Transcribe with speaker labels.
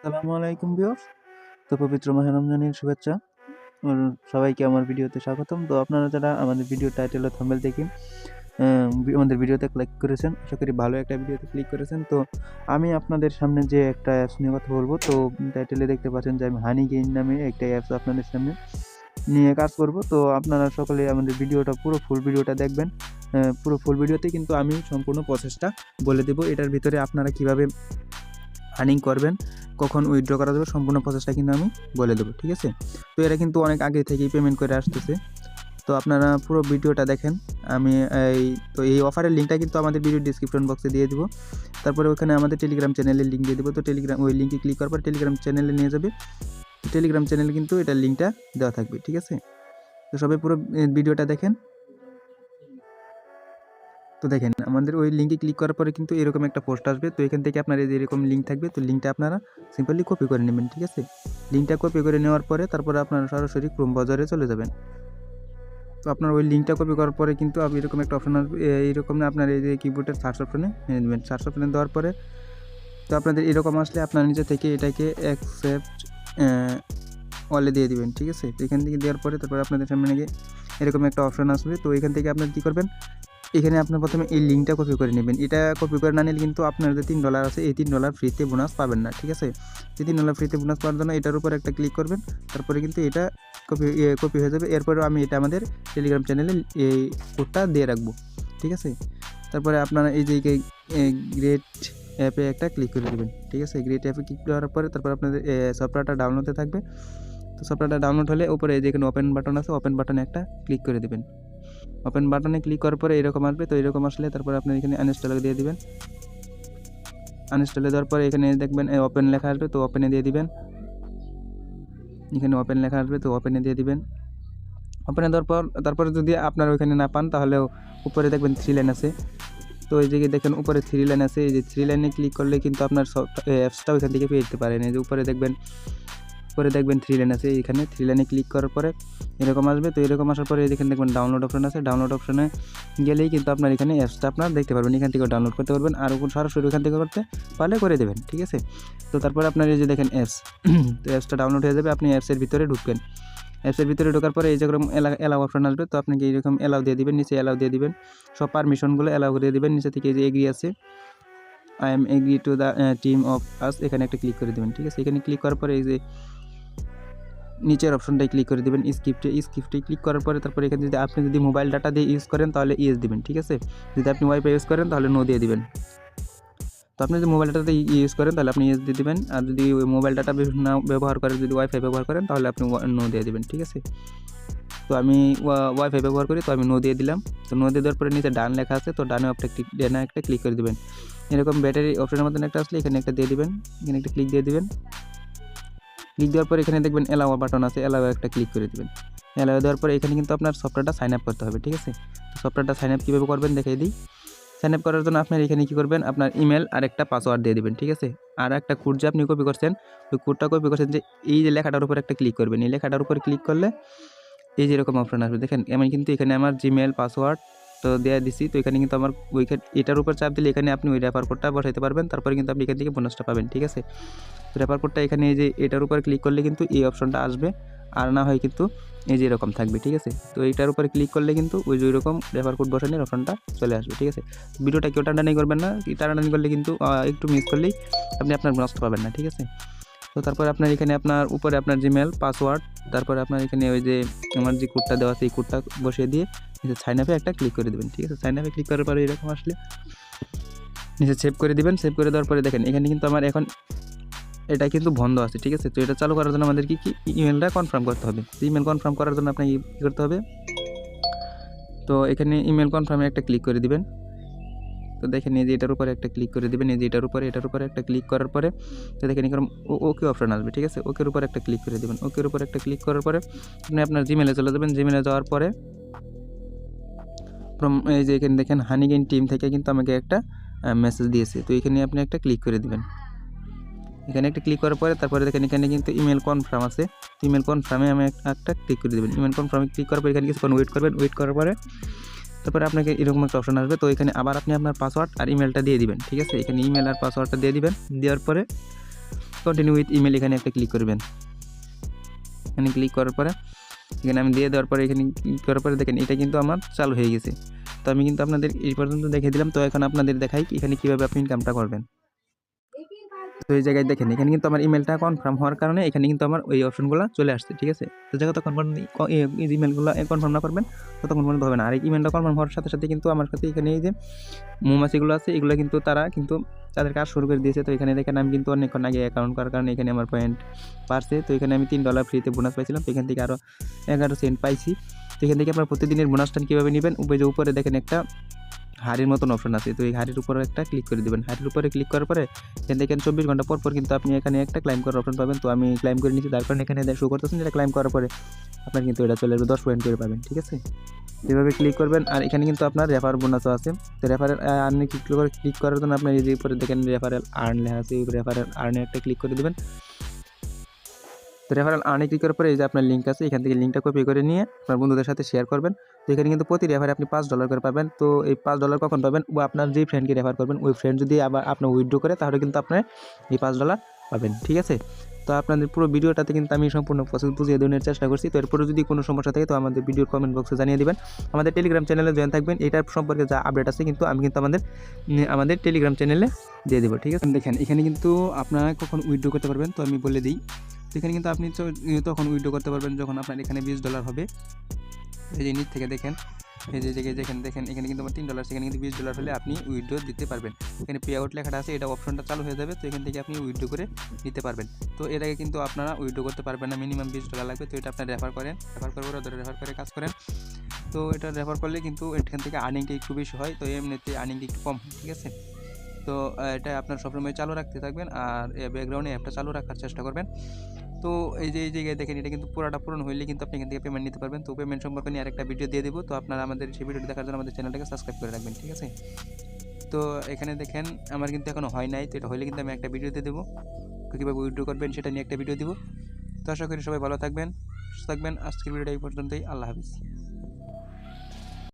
Speaker 1: আসসালামু আলাইকুম ভিউয়ার্স। তো পবিত্র মাহে রমজানের শুভেচ্ছা। সবাইকে আমার ভিডিওতে স্বাগতম। তো আপনারা যারা আমাদের ভিডিও টাইটেল ও থাম্বনেল দেখে আমাদের ভিডিওতে ক্লিক করেছেন, আশা করি ভালো একটা ভিডিওতে ক্লিক করেছেন। তো আমি আপনাদের সামনে যে একটা অ্যাপস নিয়ে কথা বলব, তো টাইটেলে দেখতে পাচ্ছেন যে আমি হানি গেইন নামে একটা অ্যাপস আপনাদের সামনে নিয়ে কাজ করব। তো আপনারা সকলে আমাদের ভিডিওটা, পুরো ফুল ভিডিওটা দেখবেন। পুরো ফুল ভিডিওতে কিন্তু আমি সম্পূর্ণ প্রসেসটা বলে দেবো। এটার ভিতরে আপনারা কীভাবে আর্নিং করবেন কখন উইথড্র করা যাবে, সম্পূর্ণ প্রসেসটা কিন্তু আমি বলে দেবো, ঠিক আছে? তো এরা কিন্তু অনেক আগে থেকেই পেমেন্ট করে আসতেছে। তো আপনারা পুরো ভিডিওটা দেখেন, আমি এই, তো এই অফারের লিঙ্কটা কিন্তু আমাদের ভিডিও ডিসক্রিপশন বক্সে দিয়ে দিব। তারপরে ওখানে আমাদের টেলিগ্রাম চ্যানেলের লিঙ্ক দিয়ে দেবো, তো টেলিগ্রাম ওই লিঙ্কে ক্লিক করার পর টেলিগ্রাম চ্যানেলে নিয়ে যাবে। টেলিগ্রাম চ্যানেলে কিন্তু এটার লিঙ্কটা দেওয়া থাকবে, ঠিক আছে? তো সবাই পুরো ভিডিওটা দেখেন। তো দেখেন, আমাদের ওই লিঙ্কে ক্লিক করার পরে কিন্তু এরকম একটা পোস্ট আসবে। তো এখান থেকে আপনার এরকম লিঙ্ক থাকবে, তো লিঙ্কটা আপনারা সিম্পলি কপি করে নেবেন, ঠিক আছে? লিঙ্কটা কপি করে নেওয়ার পরে তারপরে আপনারা সরাসরি ক্রোম বাজারে চলে যাবেন। তো আপনার ওই লিঙ্কটা কপি করার পরে কিন্তু আপনি এরকম একটা অপশন আসবে। এইরকম আপনার এই যে কিবোর্ডের সার্চ অপশনে এনে দেবেন সার্চ অপশনে দেওয়ার পরে তো আপনাদের এরকম আসলে আপনার নিজে থেকে এটাকে অ্যাকসেপ্ট অলে দিয়ে দিবেন, ঠিক আছে? তো এখান থেকে দেওয়ার পরে তারপরে আপনাদের সামনে এরকম একটা অপশন আসবে। তো এখান থেকে আপনার কী করবেন? এখানে আপনার প্রথমে এই লিঙ্কটা কপি করে নেবেন। এটা কপি করে না নিলে কিন্তু আপনার যে তিন ডলার আছে, এই তিন ডলার ফ্রিতে বোনাস পাবেন না, ঠিক আছে? এই তিন ডলার ফ্রিতে বোনাস পাওয়ার জন্য এটার উপর একটা ক্লিক করবেন, তারপরে কিন্তু এটা কপি কপি হয়ে যাবে। এরপরেও আমি এটা আমাদের টেলিগ্রাম চ্যানেলে এই কোডটা দিয়ে রাখব, ঠিক আছে? তারপরে আপনারা এই যে গ্রেট অ্যাপে একটা ক্লিক করে দেবেন, ঠিক আছে? গ্রেট অ্যাপে ক্লিক করার পরে তারপর আপনাদের সফটওয়্যারটা ডাউনলোডে থাকবে। তো সফটওয়্যারটা ডাউনলোড হলে উপরে এই যেখানে ওপেন বাটন আছে ওপেন বাটনে একটা ক্লিক করে দেবেন। ওপেন বাটনে ক্লিক করার পরে এরকম আসবে, তো এরকম আসলে তারপর আপনি এখানে আনইনস্টল দিয়ে দিবেন। আনইনস্টলে দেওয়ার পরে এখানে দেখবেন ওপেন লেখা আসবে, তো ওপেনে দিয়ে দিবেন। এখানে ওপেন লেখা আসবে, তো ওপেনে দিয়ে দিবেন। ওপেনে দেওয়ার পর, তারপরে যদি আপনার ওইখানে না পান, তাহলে উপরে দেখবেন থ্রি লাইন আছে। তো এই জায়গায় দেখেন, উপরে থ্রি লাইন আছে। এই যে থ্রি লাইনে ক্লিক করলে কিন্তু আপনার অ্যাপসটা ওইখান থেকে পেয়ে যেতে পারেন। এই যে উপরে দেখবেন উপরে দেখবেন থ্রি লাইন আছে এখানে থ্রি লাইনে ক্লিক করার পরে এরকম আসবে। তো এরকম আসার পরে এখানে দেখবেন ডাউনলোড অপশন আছে। ডাউনলোড অপশনে গেলেই কিন্তু আপনার এখানে অ্যাপসটা আপনার দেখতে পারবেন। এখান থেকে ডাউনলোড করতে পারবেন আর সরাসরি ওখান থেকে করতে পারলে করে দেবেন, ঠিক আছে? তো তারপরে আপনার এই যে দেখেন অ্যাপস তো অ্যাপসটা ডাউনলোড হয়ে যাবে। আপনি অ্যাপসের ভিতরে ঢুকবেন। অ্যাপসের ভিতরে ঢোকার পরে এই যেরকম এলাও অপশন আসবে। তো আপনাকে এইরকম এলাও দিয়ে দিবেন, নিচে এলাও দিয়ে দিবেন। সব পারমিশনগুলো এলাও দিয়ে দিবেন। নিচে থেকে যে এগ্রি আছে। I am agree to the team of us এখানে একটা ক্লিক করে দেবেন, ঠিক আছে? এখানে ক্লিক করার পরে এই যে নিচের অপশনটাই ক্লিক করে দেবেন স্ক্রিপ্টে স্ক্রিপ্টে ক্লিক করার পরে তারপরে এখানে যদি আপনি যদি মোবাইল ডাটা দিয়ে ইউজ করেন তাহলে ইয়েস দিবেন, ঠিক আছে? যদি আপনি ওয়াইফাই ইউজ করেন তাহলে নো দিয়ে দিবেন। তো আপনি যদি মোবাইল ডাটাতে ইউজ করেন তাহলে আপনি ইয়েস দিয়ে দিবেন। আর যদি মোবাইল ডাটা না ব্যবহার করেন, যদি ওয়াইফাই ব্যবহার করেন তাহলে আপনি নো দিয়ে দেবেন, ঠিক আছে? তো আমি ওয়াইফাই ব্যবহার করি, তো আমি নো দিয়ে দিলাম। তো নো দিয়ে দেওয়ার পরে নিচে ডান লেখা আছে, তো ডানে ক্লিক ডানে একটা ক্লিক করে দেবেন। এরকম ব্যাটারি অপশনের মতন একটা আসলে এখানে একটা দিয়ে দেবেন। এখানে একটা ক্লিক দিয়ে দিবেন। ক্লিক দেওয়ার পরে এখানে দেখবেন এলাও বাটন আছে এলাও একটা ক্লিক করে দেবেন। এলাও দেওয়ার পরে এখানে কিন্তু আপনার সফটওয়্যারটা সাইন আপ করতে হবে, ঠিক আছে? তো সফটওয়্যারটা সাইন আপ কীভাবে করবেন দেখাই দিই। সাইন আপ করার জন্য আপনার এখানে কী করবেন? আপনার ইমেল আর একটা পাসওয়ার্ড দিয়ে দেবেন, ঠিক আছে? আর একটা কোড যে আপনি কপি করছেন, ওই কোডটা কপি করছেন যে এই যে লেখাটার উপর একটা ক্লিক করবেন। এই লেখাটার উপর ক্লিক করলে এই যে এরকম অপশন আসবে। দেখেন আমি কিন্তু এখানে আমার জিমেল পাসওয়ার্ড তো দেওয়া দিছি। তো এখানে কিন্তু আমার ওইখানে, এটার উপর চাপ দিলে এখানে আপনি ওই রেফার কোডটা বসাইতে পারবেন। তারপরে কিন্তু আপনি এখান থেকে বোনাসটা পাবেন, ঠিক আছে? তো রেফার কোডটা এখানে এই যে এটার উপর ক্লিক করলে কিন্তু এই অপশনটা আসবে। আর না হয় কিন্তু এই যে এরকম থাকবে, ঠিক আছে? তো এইটার উপরে ক্লিক করলে কিন্তু ওই যে ওইরকম রেফার কোড বসানোর অপশনটা চলে আসবে, ঠিক আছে? ভিডিওটা কেউ টানাটানি করবেন না, টানাটানি করলে কিন্তু একটু মিস করলেই আপনি আপনার বোনাসটা পাবেন না, ঠিক আছে? তো তারপরে আপনার এখানে আপনার উপরে আপনার জিমেল পাসওয়ার্ড তারপরে আপনার এখানে ওই যে আমার যে কোডটা দেওয়া আছে, এই কোডটা বসিয়ে দিয়ে নিচে সাইন আপে একটা ক্লিক করে দেবেন, ঠিক আছে? সাইন আপে ক্লিক করার পরে এরকম আসলে নিচে সেভ করে দিবেন সেভ করে দেওয়ার পরে দেখেন, এখানে কিন্তু আমার এখন এটা কিন্তু বন্ধ আছে, ঠিক আছে? তো এটা চালু করার জন্য আমাদের কি কি ইমেলটা কনফার্ম করতে হবে? ইমেল কনফার্ম করার জন্য আপনাকে কী করতে হবে? তো এখানে ইমেল কনফার্মে একটা ক্লিক করে দিবেন। তো দেখেন এই যে এটার উপরে একটা ক্লিক করে দিবেন, এই যে এটার উপরে এটার উপরে একটা ক্লিক করার পরে, তো দেখেন এরকম ওকে অপশন আসবে, ঠিক আছে? ওকের উপর একটা ক্লিক করে দেবেন। ওকের উপর একটা ক্লিক করার পরে, আপনি আপনার জিমেলে চলে যাবেন। জিমেলে যাওয়ার পরে, from, এই যে এখানে দেখেন হানিগেন টিম থেকে কিন্তু আমাকে একটা মেসেজ দিয়েছে। তো এখানে আপনি একটা ক্লিক করে দেবেন। এখানে একটা ক্লিক করার পরে, তারপরে দেখেন এখানে কিন্তু ইমেল কনফার্ম আছে। ইমেল কনফার্মে আমি একটা ক্লিক করে দেবেন। ইমেল কনফার্মে ক্লিক করার পরে এখানে কিছুক্ষণ ওয়েট করবেন। ওয়েট করার পরে তারপরে আপনাকে এরকম একটা অপশন আসবে। তো এখানে আবার আপনি আপনার পাসওয়ার্ড আর ইমেলটা দিয়ে দিবেন, ঠিক আছে? এখানে ইমেল আর পাসওয়ার্ডটা দিয়ে দিবেন। দেওয়ার পরে কন্টিনিউ উইথ ইমেল এখানে একটা ক্লিক করবেন। এখানে ক্লিক করার পরে, এখানে আমি দিয়ে দেওয়ার পরে এখানে ক্লিক করার পরে দেখেন, এটা কিন্তু আমার চালু হয়ে গেছে। তো আমি কিন্তু আপনাদের এই পর্যন্ত দেখে দিলাম। তো এখন আপনাদের দেখাই এখানে কীভাবে আপনি ইনকামটা করবেন। তো এই জায়গায় দেখেন, এখানে কিন্তু আমার ইমেলটা কনফার্ম হওয়ার কারণে এখানে কিন্তু আমার ওই অপশনগুলো চলে আসছে, ঠিক আছে? তো কনফার্ম এই ইমেলগুলো কনফার্ম না করবেন, ততক্ষণ পর্যন্ত হবে না। আর এই ইমেলটা কনফার্ম হওয়ার সাথে সাথে কিন্তু আমার কাছে এখানে এই যে মৌমাছিগুলো আছে, এগুলো কিন্তু তারা কিন্তু তাদের কাজ শুরু করে দিয়েছে। তো এখানে দেখেন আমি কিন্তু অনেকক্ষণ আগে অ্যাকাউন্ট করার কারণে এখানে আমার পয়েন্ট পারছে তো এখানে আমি তিন ডলার ফ্রিতে বোনাস পাইছিলাম। এখান থেকে আরও এগারো সেন্ট পাইছি। তো এখান থেকে আপনার প্রতিদিনের বোনাসটা কীভাবে নেবেন? উপরে যে উপরে দেখেন একটা হাড়ির মতন অপশন আছে। তো এই হাড়ির উপরে একটা ক্লিক করে দেবেন। হাড়ির উপরে ক্লিক করার পরে এখান চব্বিশ ঘণ্টা পর পর কিন্তু আপনি এখানে একটা ক্লাইম করার অপশন পাবেন। তো আমি ক্লাইম করে নিচ্ছি তার কারণে এখানে শো করতেছেন যেটা ক্লাইম করার পরে আপনার কিন্তু এটা চলে আসবে দশ পয়েন্ট করে পাবেন, ঠিক আছে? এভাবে ক্লিক করবেন। আর এখানে কিন্তু আপনার রেফার বোনাসও আছে। তো রেফারেল আর্নে ক্লিক করে ক্লিক করার জন্য আপনার এই যে উপরে দেখেন রেফারেল আর্ন লেখা আছে। রেফারেল আর্নে একটা ক্লিক করে দেবেন। তো রেফারেল আর্নে ক্লিক করার পরে এই যে আপনার লিঙ্ক আছে, এখান থেকে লিঙ্কটা কপি করে নিয়ে আপনার বন্ধুদের সাথে শেয়ার করবেন। তো এখানে কিন্তু প্রতি রেফারে আপনি পাঁচ ডলার করে পাবেন। তো এই পাঁচ ডলার কখন পাবেন? ও আপনার যেই ফ্রেন্ডকে রেফার করবেন, ওই ফ্রেন্ড যদি আবার আপনার উইথড্র করে, তাহলে কিন্তু আপনার এই পাঁচ ডলার পাবেন, ঠিক আছে? তো আপনাদের পুরো ভিডিওটাতে কিন্তু আমি সম্পূর্ণ প্রসেস বুঝিয়ে দেওয়ার চেষ্টা করছি। তো এরপরে যদি কোনো সমস্যা থাকে, তো আমাদের ভিডিওর কমেন্ট বক্সে জানিয়ে দিবেন। আমাদের টেলিগ্রাম চ্যানেলে জয়েন থাকবেন। এটার সম্পর্কে যা আপডেট আছে কিন্তু আমি কিন্তু আমাদের আমাদের টেলিগ্রাম চ্যানেলে দিয়ে দেবো, ঠিক আছে? দেখেন, এখানে কিন্তু আপনারা কখন উইথড্র করতে পারবেন, তো আমি বলে দিই। এখানে কিন্তু আপনি তখন উইথড্র করতে পারবেন যখন আপনার এখানে বিশ ডলার হবে। এই যে নিচ থেকে দেখেন, এই যে জায়গায় দেখেন দেখেন, এখানে কিন্তু আমার তিন ডলার সেখানে কিন্তু বিশ ডলার হলে আপনি উইথড্র দিতে পারবেন। এখানে পে আউট লেখাটা আছে, এটা অপশনটা চালু হয়ে যাবে, তো এখান থেকে আপনি উইথড্র করে নিতে পারবেন। তো এর আগে কিন্তু আপনারা উইথড্র করতে পারবেন না মিনিমাম বিশ ডলার লাগবে, তো এটা আপনার রেফার করেন রেফার করে ওরা ধরে রেফার করে কাজ করেন। তো এটা রেফার করলে কিন্তু এখান থেকে আর্নিংটা একটু বেশি হয়, তো এমনিতে আর্নিংটা একটু কম ঠিক আছে? তো এটা আপনার সবসময় চালু রাখতে থাকবেন আর ব্যাকগ্রাউন্ডে অ্যাপটা চালু রাখার চেষ্টা করবেন। তো, এই যে, এই জায়গায় দেখেন, এটা কিন্তু পুরোটা পূরণ হইলে কিন্তু আপনি এখান থেকে পেমেন্ট নিতে পারবেন। তো পেমেন্ট সম্পর্কে নিয়ে আরেকটা ভিডিও দিয়ে দেবো। তো, আপনারা আমাদের সেই ভিডিওটি দেখার জন্য আমাদের চ্যানেলটাকে সাবস্ক্রাইব করে রাখবেন, ঠিক আছে? তো, এখানে দেখেন, আমার কিন্তু এখনও হয় নাই। তো, এটা হইলে কিন্তু আমি একটা ভিডিও দিয়ে দেবো। কীভাবে উইড্রো করবেন সেটা নিয়ে একটা ভিডিও দেবো। তো, আশা করি সবাই ভালো থাকবেন, সুস্থ থাকবেন। আজকের ভিডিওটা এই পর্যন্তই। আল্লাহ হাফিজ।